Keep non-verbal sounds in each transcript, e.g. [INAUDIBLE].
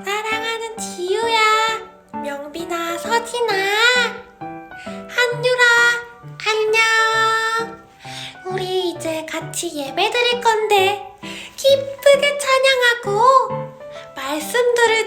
사랑하는 지유야, 명빈아, 서진아, 한유라, 안녕. 우리 이제 같이 예배 드릴 건데 기쁘게 찬양하고 말씀 들을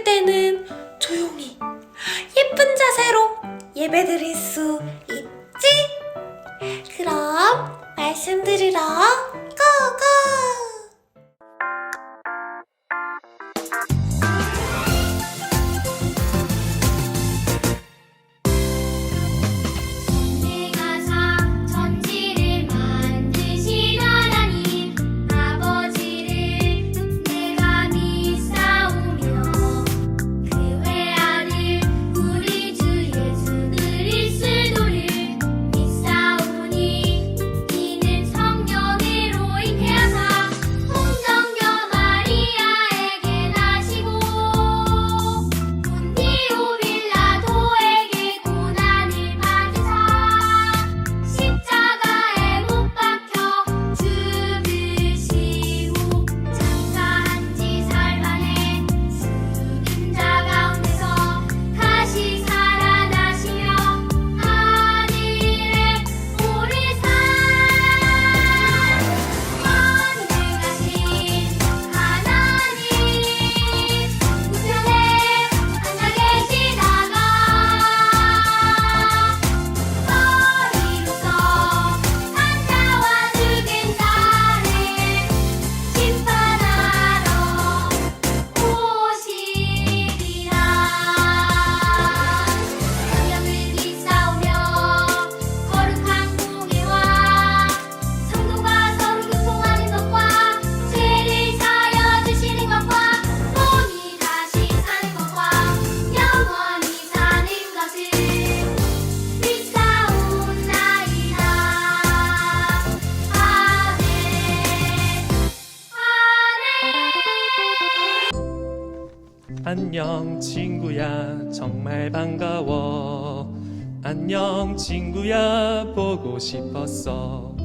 싶었어.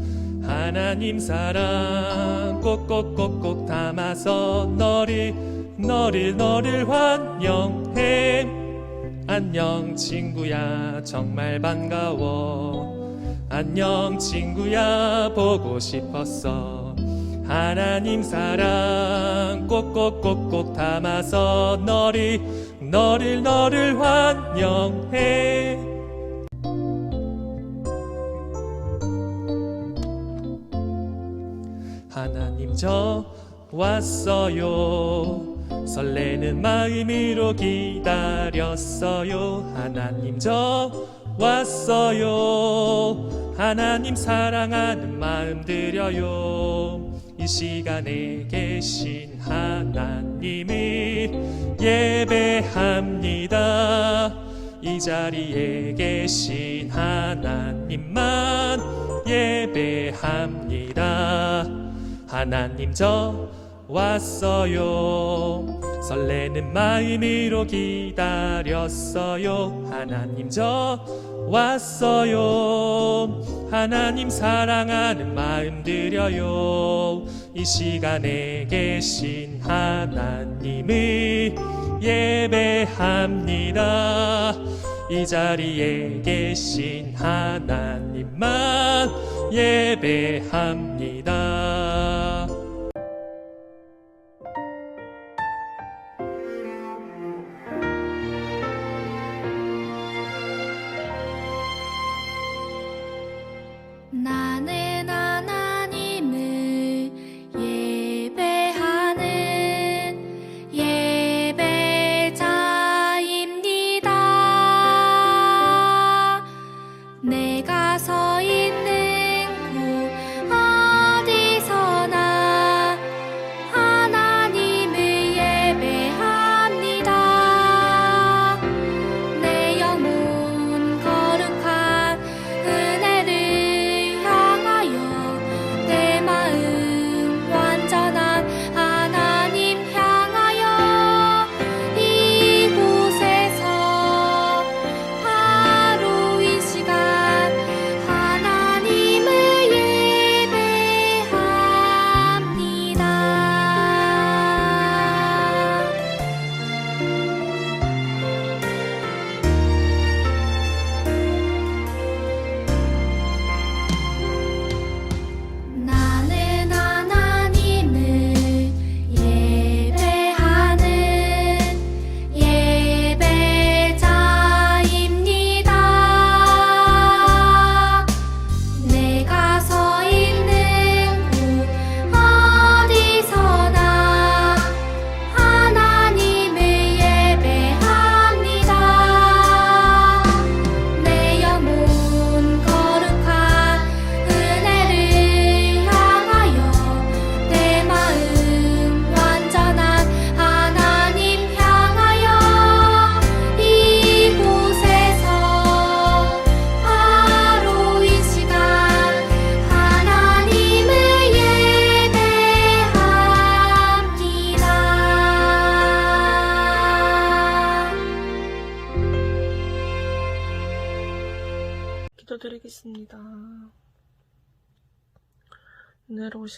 하나님 사랑 꼭꼭꼭꼭 담아서 너를 너를 너를 환영해. 안녕 친구야. 정말 반가워. 안녕 친구야. 보고 싶었어. 하나님 사랑 꼭꼭꼭꼭 담아서 너를 너를 너를 환영해 저 왔어요. 설레는 마음으로 기다렸어요. 하나님 저 왔어요. 하나님 사랑하는 마음 드려요. 이 시간에 계신 하나님을 예배합니다. 이 자리에 계신 하나님만 예배합니다 하나님 저 왔어요. 설레는 마음으로 기다렸어요. 하나님 저 왔어요. 하나님 사랑하는 마음 드려요. 이 시간에 계신 하나님을 예배합니다 이 자리에 계신 하나님만 예배합니다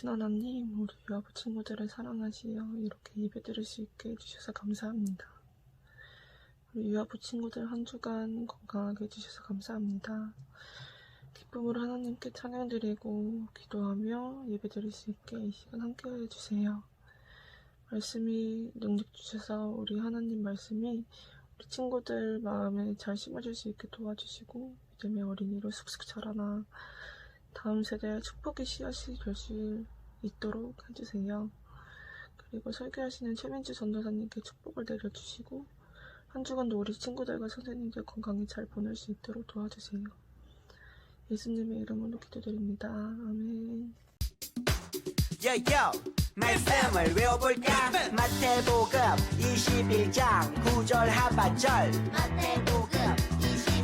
하나님, 우리 유아부 친구들을 사랑하시어 이렇게 예배 드릴 수 있게 해주셔서 감사합니다. 우리 유아부 친구들 한 주간 건강하게 해주셔서 감사합니다. 기쁨으로 하나님께 찬양드리고 기도하며 예배 드릴 수 있게 이 시간 함께 해주세요. 말씀이 능력 주셔서 우리 하나님 말씀이 우리 친구들 마음에 잘 심어줄 수 있게 도와주시고 믿음의 어린이로 쑥쑥 자라나 다음 세대에 축복의 씨앗이 될 수 있도록 해주세요. 그리고 설교하시는 최민주 전도사님께 축복을 내려주시고 한 주간도 우리 친구들과 선생님들 건강히 잘 보낼 수 있도록 도와주세요. 예수님의 이름으로 기도드립니다. 아멘. 요요 말씀을 외워볼까 마태복음 21장 9절 하반절 마태복음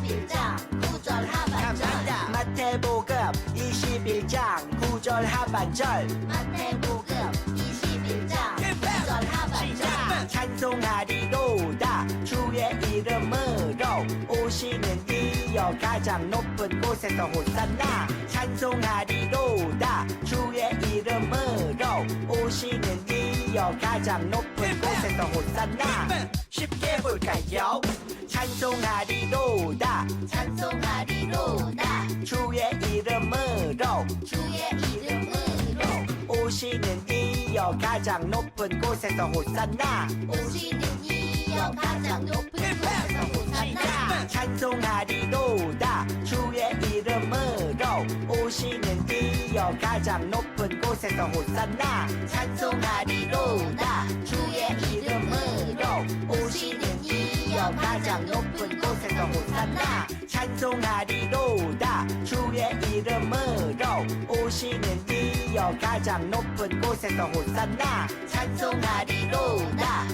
21장 9절 하반절. 마태복음 21장 9절 하반절. 마태복음 21장 9절 하반절. 찬송하리로다. 주의 이름으로 오시는 이 여 가장 높은 곳에서 호산나 찬송하리로다. 주의 이름으로 오시는 이여 가장 높은 곳에서 호산나 쉽게 볼까요? 찬송하리로다. 찬송하리로다. 주의 이름으로 주의 이름으로 오시는 이여 가장 높은 곳에서 호산나 오시는 이여 가장 높은 곳에서 호산나. 찬송하리로다 주의 이름으로 오시는 이여 가장 높은 곳에서 호산나. 찬송하리로다 주의 이름으로 오시는 이여 가장 높은 곳에서 호산나. 찬송하리로다 주의 이름으로 오시는 이여 가장 높은 곳에서 호산나. 찬송하리로다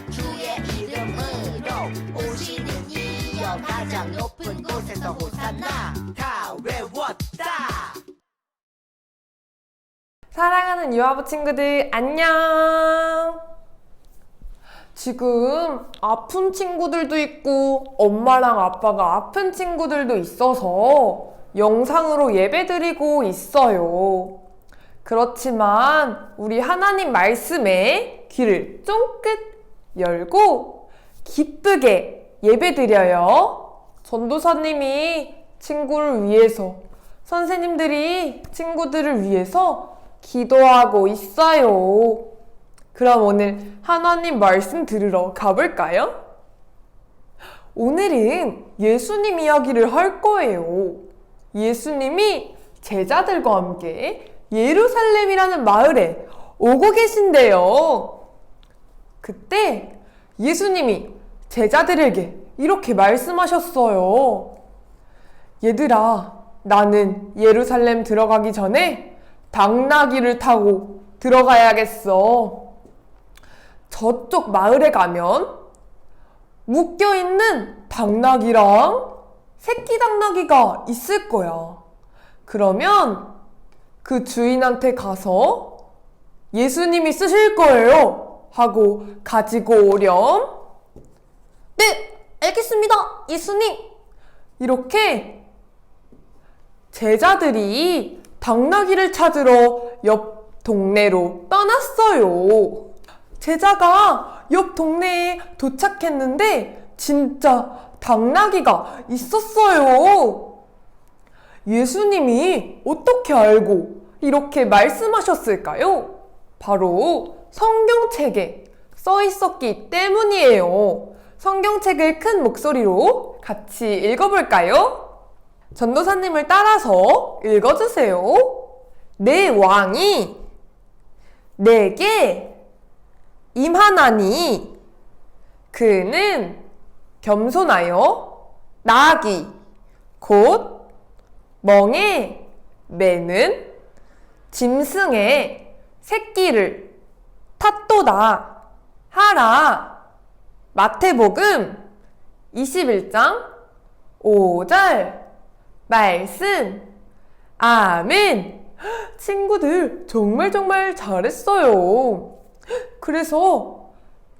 가장 높은 곳에서 호산나 다 외웠다 사랑하는 유아부 친구들, 안녕! 지금 아픈 친구들도 있고, 엄마랑 아빠가 아픈 친구들도 있어서 영상으로 예배 드리고 있어요. 그렇지만, 우리 하나님 말씀에 귀를 쫑긋 열고, 기쁘게 예배 드려요. 전도사님이 친구를 위해서, 선생님들이 친구들을 위해서 기도하고 있어요. 그럼 오늘 하나님 말씀 들으러 가볼까요? 오늘은 예수님 이야기를 할 거예요. 예수님이 제자들과 함께 예루살렘이라는 마을에 오고 계신데요. 그때 예수님이 제자들에게 이렇게 말씀하셨어요. 얘들아, 나는 예루살렘 들어가기 전에 당나귀를 타고 들어가야겠어. 저쪽 마을에 가면 묶여있는 당나귀랑 새끼 당나귀가 있을 거야. 그러면 그 주인한테 가서 예수님이 쓰실 거예요. 하고 가지고 오렴. 네, 알겠습니다. 예수님. 이렇게 제자들이 당나귀를 찾으러 옆 동네로 떠났어요. 제자가 옆 동네에 도착했는데 진짜 당나귀가 있었어요. 예수님이 어떻게 알고 이렇게 말씀하셨을까요? 바로 성경책에 써 있었기 때문이에요. 성경책을 큰 목소리로 같이 읽어볼까요? 전도사님을 따라서 읽어주세요. 내 왕이 내게 임하나니 그는 겸손하여 나귀 곧 멍에 매는 짐승의 새끼를 탓도다 하라 마태복음 21장 5절 말씀 아멘 친구들 정말 정말 잘했어요 그래서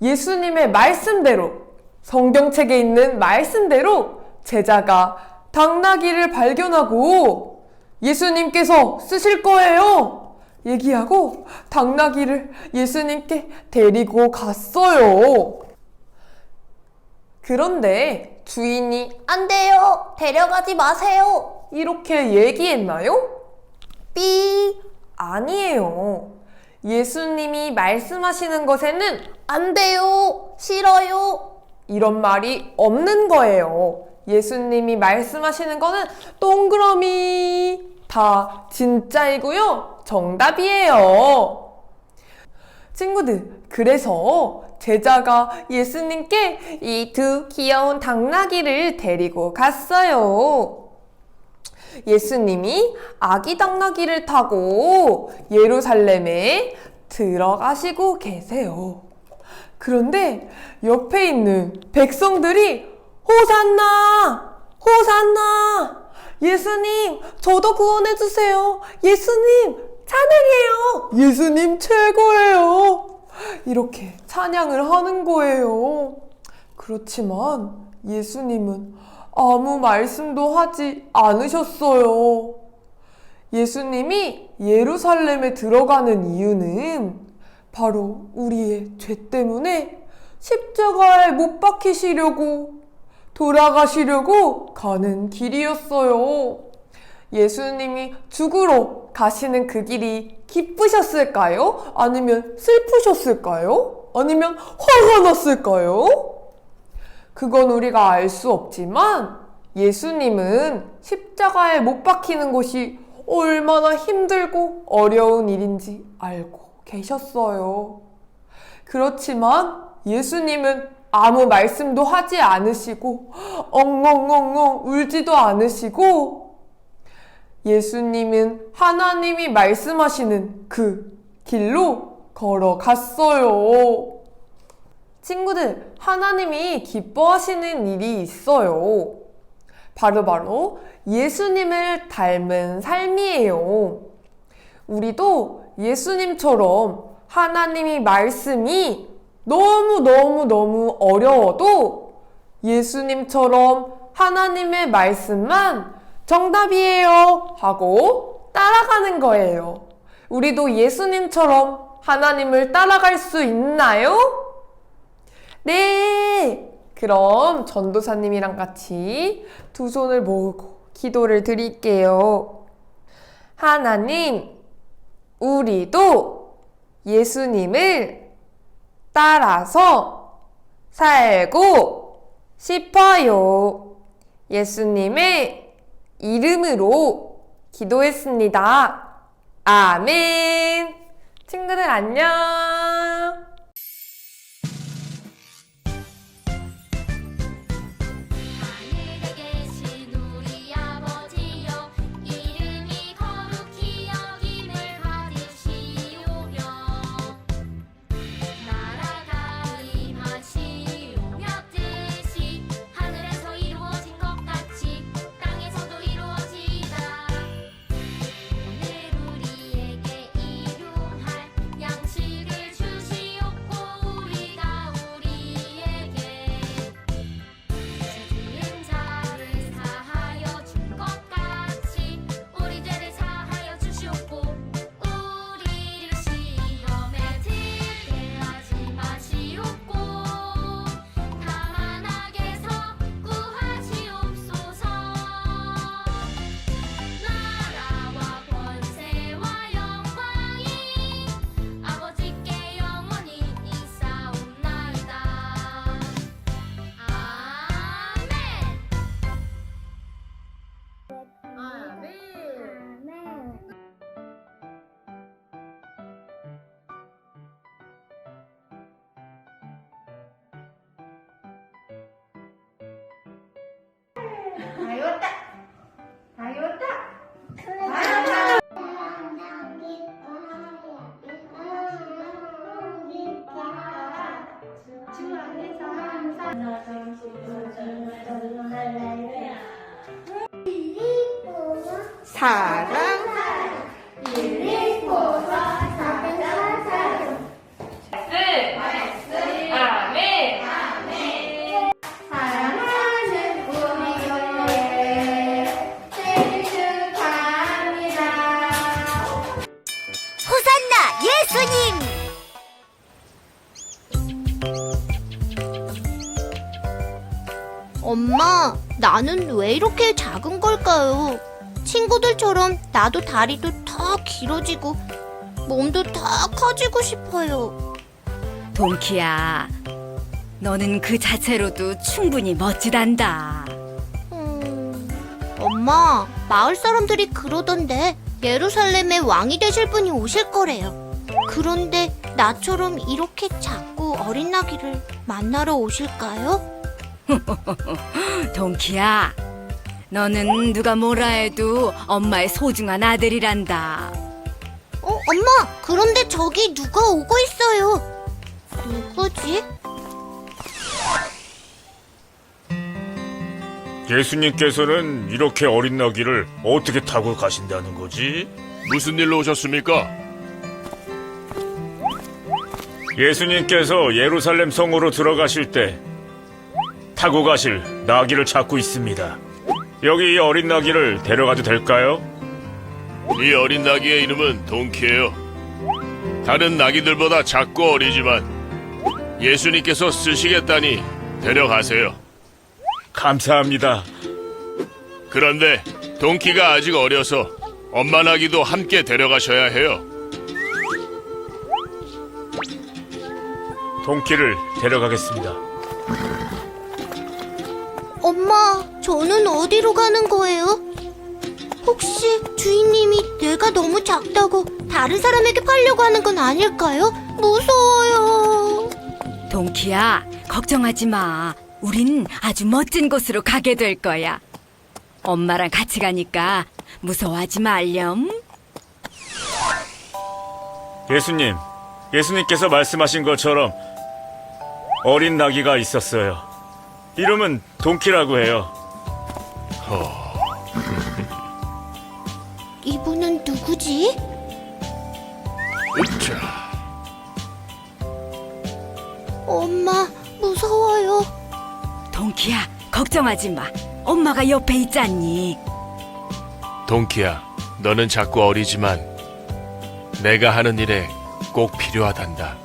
예수님의 말씀대로 성경책에 있는 말씀대로 제자가 당나귀를 발견하고 예수님께서 쓰실 거예요. 얘기하고 당나귀를 예수님께 데리고 갔어요. 그런데 주인이 안 돼요. 데려가지 마세요. 이렇게 얘기했나요? 삐. 아니에요. 예수님이 말씀하시는 것에는 안 돼요. 싫어요. 이런 말이 없는 거예요. 예수님이 말씀하시는 거는 동그라미 다 진짜이고요. 정답이에요. 친구들, 그래서 제자가 예수님께 이 두 귀여운 당나귀를 데리고 갔어요. 예수님이 아기 당나귀를 타고 예루살렘에 들어가시고 계세요. 그런데 옆에 있는 백성들이 호산나! 호산나! 예수님, 저도 구원해주세요! 예수님, 찬양해요! 예수님 최고예요! 이렇게 찬양을 하는 거예요. 그렇지만 예수님은 아무 말씀도 하지 않으셨어요. 예수님이 예루살렘에 들어가는 이유는 바로 우리의 죄 때문에 십자가에 못 박히시려고 돌아가시려고 가는 길이었어요. 예수님이 죽으러 가시는 그 길이 기쁘셨을까요? 아니면 슬프셨을까요? 아니면 화가 났을까요? 그건 우리가 알 수 없지만 예수님은 십자가에 못 박히는 것이 얼마나 힘들고 어려운 일인지 알고 계셨어요. 그렇지만 예수님은 아무 말씀도 하지 않으시고 엉엉엉엉 울지도 않으시고 예수님은 하나님이 말씀하시는 그 길로 걸어갔어요. 친구들, 하나님이 기뻐하시는 일이 있어요. 바로 바로 예수님을 닮은 삶이에요. 우리도 예수님처럼 하나님이 말씀이 너무너무너무 어려워도 예수님처럼 하나님의 말씀만 정답이에요 하고 따라가는 거예요. 우리도 예수님처럼 하나님을 따라갈 수 있나요? 네! 그럼 전도사님이랑 같이 두 손을 모으고 기도를 드릴게요. 하나님, 우리도 예수님을 따라서 살고 싶어요. 예수님의 이름으로 기도했습니다. 아멘. 친구들 안녕. 사랑 일리포서 사랑사랑 말씀 아멘 사랑하는 우리 교회 생일 축하합니다 호산나 예수님 엄마, 나는 왜 이렇게 작은 걸까요? 친구들처럼 나도 다리도 더 길어지고 몸도 더 커지고 싶어요. 동키야, 너는 그 자체로도 충분히 멋지단다. 음, 엄마, 마을 사람들이 그러던데 예루살렘의 왕이 되실 분이 오실 거래요. 그런데 나처럼 이렇게 작고 어린 나귀를 만나러 오실까요? [LAUGHS] 동키야, 너는 누가 뭐라 해도 엄마의 소중한 아들이란다. 어, 엄마, 그런데 저기 누가 오고 있어요. 누구지? 예수님께서는 이렇게 어린 나귀를 어떻게 타고 가신다는 거지? 무슨 일로 오셨습니까? 예수님께서 예루살렘 성으로 들어가실 때 타고 가실 나귀를 찾고 있습니다. 여기 이 어린 나귀를 데려가도 될까요? 이 어린 나귀의 이름은 동키예요. 다른 나귀들보다 작고 어리지만 예수님께서 쓰시겠다니 데려가세요. 감사합니다. 그런데 동키가 아직 어려서 엄마 나귀도 함께 데려가셔야 해요. 동키를 데려가겠습니다. 엄마, 저는 어디로 가는 거예요? 혹시 주인님이 내가 너무 작다고 다른 사람에게 팔려고 하는 건 아닐까요? 무서워요. 동키야, 걱정하지 마. 우린 아주 멋진 곳으로 가게 될 거야. 엄마랑 같이 가니까 무서워하지 말렴. 예수님, 예수님께서 말씀하신 것처럼 어린 나귀가 있었어요. 이름은 동키라고 해요. [LAUGHS] 이분은 누구지? 으차. 엄마, 무서워요. 동키야, 걱정하지 마. 엄마가 옆에 있잖니. 동키야, 너는 작고 어리지만 내가 하는 일에 꼭 필요하단다.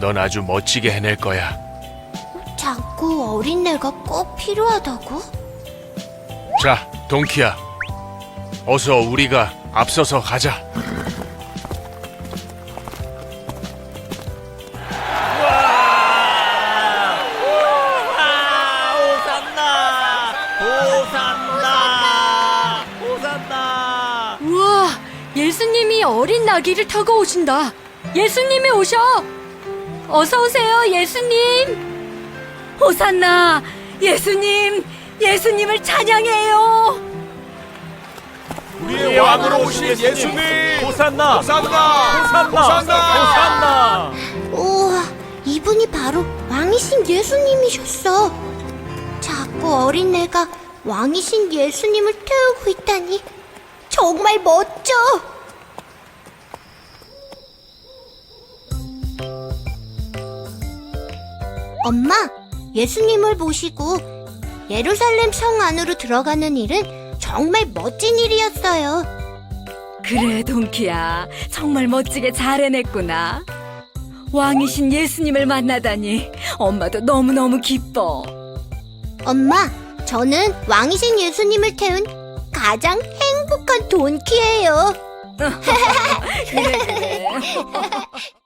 넌 아주 멋지게 해낼 거야. 작고 어린 내가 꼭 필요하다고? 자, 동키야. 어서 우리가 앞서서 가자. 우와, 예수님이 어린 나귀를 타고 오신다. 예수님이 오셔. 어서 오세요, 예수님. 호산나! 예수님! 예수님을 찬양해요! 우리의 왕으로 오신 예수님! 호산나! 호산나! 호산나! 호산나! 우와, 이분이 바로 왕이신 예수님이셨어. 작고 어린 내가 왕이신 예수님을 태우고 있다니 정말 멋져. 엄마, 예수님을 보시고 예루살렘 성 안으로 들어가는 일은 정말 멋진 일이었어요. 그래, 동키야. 정말 멋지게 잘 해냈구나. 왕이신 예수님을 만나다니 엄마도 너무너무 기뻐. 엄마, 저는 왕이신 예수님을 태운 가장 행복한 돈키예요. [LAUGHS] 그래, 그래. [LAUGHS]